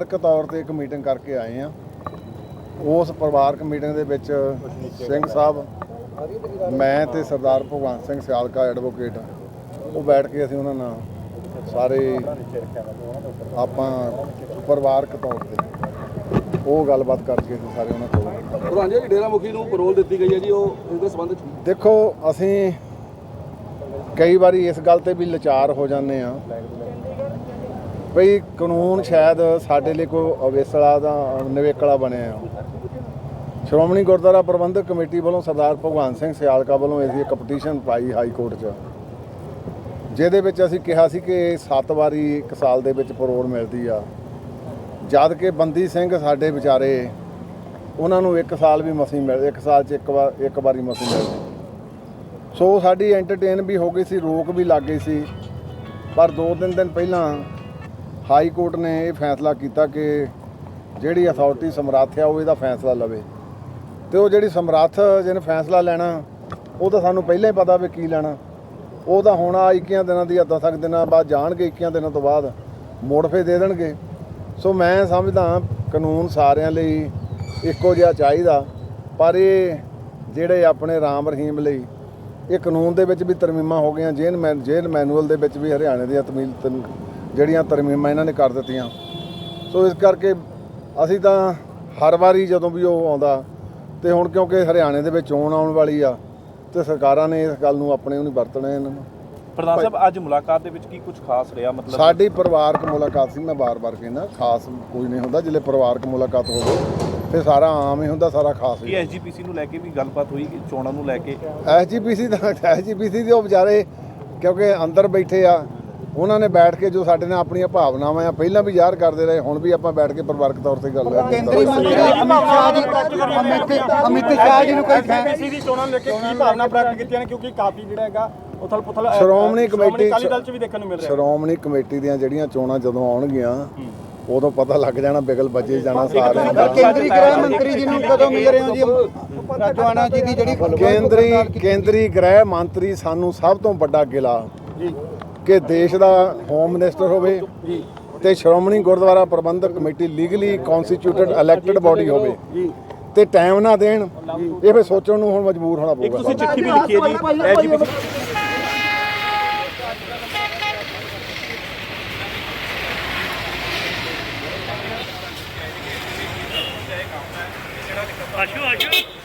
ਪਰਿਵਾਰਕ ਤੌਰ ਤੇ ਇੱਕ ਮੀਟਿੰਗ ਕਰਕੇ ਆਏ ਆ। ਉਸ ਪਰਿਵਾਰਕ ਮੀਟਿੰਗ ਦੇ ਵਿੱਚ ਸਿੰਘ ਸਾਹਿਬ ਮੈਂ ਤੇ ਸਰਦਾਰ ਭਗਵੰਤ ਸਿੰਘ ਸਿਆਲਕਾ ਐਡਵੋਕੇਟ ਉਹ ਬੈਠ ਕੇ ਅਸੀਂ ਉਹਨਾਂ ਨਾਲ ਸਾਰੇ ਆਪਾਂ ਪਰਿਵਾਰਕ ਤੌਰ ਤੇ ਉਹ ਗੱਲਬਾਤ ਕਰਕੇ ਅਸੀਂ ਸਾਰੇ ਉਹਨਾਂ ਕੋਲ ਪ੍ਰਧਾਨ ਜੀ ਡੇਰਾ ਮੁਖੀ ਨੂੰ ਪਰੋਲ ਦਿੱਤੀ ਗਈ ਹੈ ਜੀ ਉਹ ਇਸ ਦੇ ਸੰਬੰਧ ਚ ਦੇਖੋ ਅਸੀਂ ਕਈ ਵਾਰੀ ਇਸ ਗੱਲ ਤੇ ਵੀ ਲਾਚਾਰ ਹੋ ਜਾਂਦੇ ਆ ਭਈ ਕਾਨੂੰਨ ਸ਼ਾਇਦ ਸਾਡੇ ਲਈ ਕੋਈ ਅਵੇਸਲਾ ਦਾ ਨਿਵੇਕਲਾ ਬਣਿਆ ਆ। ਸ਼੍ਰੋਮਣੀ ਗੁਰਦੁਆਰਾ ਪ੍ਰਬੰਧਕ ਕਮੇਟੀ ਵੱਲੋਂ ਸਰਦਾਰ ਭਗਵਾਨ ਸਿੰਘ ਸਿਆਲਕਾ ਵੱਲੋਂ ਅਸੀਂ ਇੱਕ ਪਟੀਸ਼ਨ ਪਾਈ ਹਾਈ ਕੋਰਟ 'ਚ। ਜਿਹਦੇ ਵਿੱਚ ਅਸੀਂ ਕਿਹਾ ਸੀ ਕਿ 7 ਵਾਰੀ ਇੱਕ ਸਾਲ ਦੇ ਵਿੱਚ ਪਰੋਲ ਮਿਲਦੀ ਆ। ਜਦ ਕਿ ਬੰਦੀ ਸਿੰਘ ਸਾਡੇ ਵਿਚਾਰੇ, ਉਹਨਾਂ ਨੂੰ ਇੱਕ ਸਾਲ ਵੀ ਮਸੀਂ ਮਿਲ, ਇੱਕ ਸਾਲ 'ਚ ਇੱਕ ਵਾਰ, ਇੱਕ ਵਾਰੀ ਮਸੀਂ ਮਿਲਦੀ ਸੋ ਸਾਡੀ ਐਂਟਰਟੇਨ ਵੀ ਹੋ ਗਈ ਸੀ, ਰੋਕ ਵੀ ਲੱਗ ਗਈ ਸੀ। ਪਰ ਦੋ ਤਿੰਨ ਦਿਨ ਪਹਿਲਾਂ ਹਾਈ ਕੋਰਟ ਨੇ ਇਹ ਫੈਸਲਾ ਕੀਤਾ ਕਿ ਜਿਹੜੀ ਅਥਾਰਟੀ ਸਮਰੱਥ ਆ, ਉਹ ਇਹਦਾ ਫੈਸਲਾ ਲਵੇ। ਤੇ ਉਹ ਜਿਹੜੀ ਸਮਰੱਥ ਜਿਹਨੇ ਫੈਸਲਾ ਲੈਣਾ, ਉਹ ਤਾਂ ਸਾਨੂੰ ਪਹਿਲਾਂ ਹੀ ਪਤਾ ਵੀ ਕੀ ਲੈਣਾ। ਉਹ ਤਾਂ ਹੁਣ ਆ 21 ਦਿਨਾਂ ਦੀ ਅੱਧਾ ਤੱਕ ਦਿਨਾਂ ਬਾਅਦ ਜਾਣਗੇ 21 ਦਿਨਾਂ ਤੋਂ ਬਾਅਦ ਮੋੜ ਫੇ ਦੇ ਦੇਣਗੇ। ਸੋ ਮੈਂ ਸਮਝਦਾ ਕਾਨੂੰਨ ਸਾਰਿਆਂ ਲਈ ਇੱਕੋ ਜਿਹਾ ਚਾਹੀਦਾ, ਪਰ ਇਹ ਜਿਹੜੇ ਆਪਣੇ ਰਾਮ ਰਹੀਮ ਲਈ, ਇਹ ਕਾਨੂੰਨ ਦੇ ਵਿੱਚ ਵੀ ਤਰਮੀਮਾਂ ਹੋ ਗਈਆਂ। ਜੇਨ ਮੈਂ ਜੇਨ ਮੈਨੂਅਲ ਦੇ ਵਿੱਚ ਵੀ ਹਰਿਆਣੇ ਦੀਆਂ ਤਮੀਲ ਤਮ- ਜਿਹੜੀਆਂ ਤਰਮੀਮਾਂ ਇਹਨਾਂ ਨੇ ਕਰ ਦਿੱਤੀਆਂ। ਸੋ ਇਸ ਕਰਕੇ ਅਸੀਂ ਤਾਂ ਹਰ ਵਾਰੀ ਜਦੋਂ ਵੀ ਉਹ ਆਉਂਦਾ ਤੇ ਹੁਣ ਕਿਉਂਕਿ ਹਰਿਆਣੇ ਦੇ ਵਿੱਚ ਚੋਣ ਆਉਣ ਵਾਲੀ ਆ ਤੇ ਸਰਕਾਰਾਂ ਨੇ ਇਸ ਗੱਲ ਨੂੰ ਆਪਣੇ ਉਹ ਨਹੀਂ ਵਰਤਣਾ ਇਹਨਾਂ ਨੂੰ। ਪ੍ਰਧਾਨ ਸਾਹਿਬ ਅੱਜ ਮੁਲਾਕਾਤ ਦੇ ਵਿੱਚ ਕੀ ਕੁਝ ਖਾਸ ਰਿਹਾ? ਮਤਲਬ ਸਾਡੀ ਪਰਿਵਾਰਕ ਮੁਲਾਕਾਤ ਸੀ ਮੈਂ ਬਾਰ-ਬਾਰ ਕਹਿੰਦਾ ਖਾਸ ਕੋਈ ਨਹੀਂ ਹੁੰਦਾ ਜਿਹੜੇ ਪਰਿਵਾਰਕ ਮੁਲਾਕਾਤ ਹੋਵੇ ਤੇ ਸਾਰਾ ਆਮ ਹੀ ਹੁੰਦਾ ਸਾਰਾ ਖਾਸ ਹੀ ਐਸਜੀਪੀਸੀ ਨੂੰ ਲੈ ਕੇ ਵੀ ਗੱਲਬਾਤ ਹੋਈ ਕਿ ਚੋਣਾਂ ਨੂੰ ਲੈ ਕੇ? ਐਸਜੀਪੀਸੀ ਦਾ ਐਸਜੀਪੀਸੀ ਦੇ ਉਹ ਵਿਚਾਰੇ ਕਿਉਂਕਿ ਅੰਦਰ ਬੈਠੇ ਆ ਉਹਨਾਂ ਨੇ ਬੈਠ ਕੇ ਜੋ ਸਾਡੇ ਨਾਲ ਆਪਣੀਆਂ ਭਾਵਨਾਵਾਂ ਆ ਪਹਿਲਾਂ ਵੀ ਜ਼ਾਹਰ ਕਰਦੇ ਰਹੇ ਹੁਣ ਵੀ ਆਪਾਂ ਬੈਠ ਕੇ ਪਰਿਵਾਰਕ ਤੌਰ ਤੇ ਗੱਲ ਕਰਦੇ ਕੇਂਦਰੀ ਮੰਤਰੀ ਅਮਿਤ ਸ਼ਾਹ ਜੀ ਅਮਿਤ ਅਮਿਤ ਸ਼ਾਹ ਜੀ ਨੂੰ ਕੋਈ ਐਸਜੀਪੀਸੀ ਦੀ ਚੋਣਾਂ ਲੈ ਕੇ ਕੀ ਭਾਵਨਾ ਪ੍ਰਗਟ ਕੀਤੀਆਂ ਨੇ ਕਿਉਂਕਿ ਕਾਫੀ ਜਿਹੜਾ ਹੈਗਾ ਉਥਲ ਪੁਥਲ ਸ਼੍ਰੋਮਣੀ ਕਮੇਟੀ ਚ ਵੀ ਦੇਖਣ ਨੂੰ ਮਿਲ ਰਿਹਾ। ਸ਼੍ਰੋਮਣੀ ਕਮੇਟੀ ਦੀਆਂ ਜਿਹੜੀਆਂ ਚੋਣਾਂ ਜਦੋਂ ਆਉਣਗੀਆਂ ਉਦੋਂ ਪਤਾ ਲੱਗ ਜਾਣਾ ਬਿਗਲ ਵੱਜੇ ਜਾਣਾ ਸਾਰਿਆਂ ਦਾ। ਕੇਂਦਰੀ ਗ੍ਰਹਿ ਮੰਤਰੀ ਜੀ ਨੂੰ ਕਦੋਂ ਮਿਲ ਰਹੇ ਹੋ ਜੀ? ਰਾਜਵਾਨਾ ਜੀ ਦੀ ਜਿਹੜੀ ਕੇਂਦਰੀ ਕੇਂਦਰੀ ਗ੍ਰਹਿ ਮੰਤਰੀ ਸਾਨੂੰ ਸਭ ਤੋਂ ਵੱਡਾ ਗਿਲਾ। ਕਿ ਦੇਸ਼ ਦਾ ਹੋਮ ਮਿਨਿਸਟਰ ਹੋਵੇ ਤੇ Shiromani Gurdwara Prabandhak committee legally constituted elected body ਹੋਵੇ। ਤੇ ਟਾਈਮ ਨਾ ਦੇਣ ਇਹ ਫੇ ਸੋਚਣ ਨੂੰ ਹੁਣ ਮਜਬੂਰ ਹੋਣਾ ਪਊਗਾ। ਤੁਸੀਂ ਚਿੱਠੀ ਵੀ ਲਿਖੀ ਹੈ ਜੀ। ਆਸ਼ੂ ਆਸ਼ੂ।